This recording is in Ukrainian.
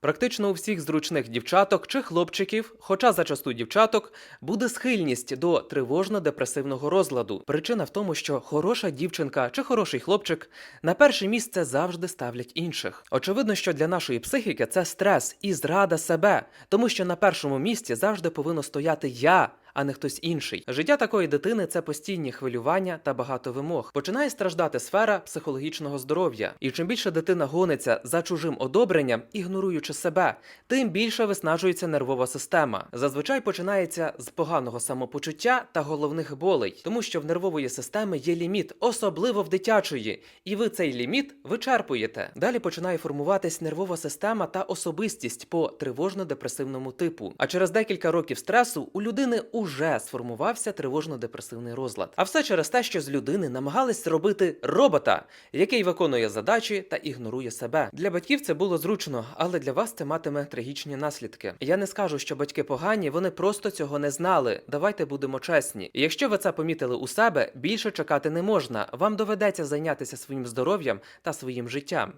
Практично у всіх зручних дівчаток чи хлопчиків, хоча зачасту дівчаток, буде схильність до тривожно-депресивного розладу. Причина в тому, що хороша дівчинка чи хороший хлопчик на перше місце завжди ставлять інших. Очевидно, що для нашої психіки це стрес і зрада себе, тому що на першому місці завжди повинно стояти я. А не хтось інший. Життя такої дитини це постійні хвилювання та багато вимог. Починає страждати сфера психологічного здоров'я. І чим більше дитина гониться за чужим одобренням, ігноруючи себе, тим більше виснажується нервова система. Зазвичай починається з поганого самопочуття та головних болей, тому що в нервової системи є ліміт, особливо в дитячої, і ви цей ліміт вичерпуєте. Далі починає формуватись нервова система та особистість по тривожно-депресивному типу. А через декілька років стресу у людини уже сформувався тривожно-депресивний розлад. А все через те, що з людини намагались зробити робота, який виконує задачі та ігнорує себе. Для батьків це було зручно, але для вас це матиме трагічні наслідки. Я не скажу, що батьки погані, вони просто цього не знали. Давайте будемо чесні. Якщо ви це помітили у себе, більше чекати не можна. Вам доведеться зайнятися своїм здоров'ям та своїм життям.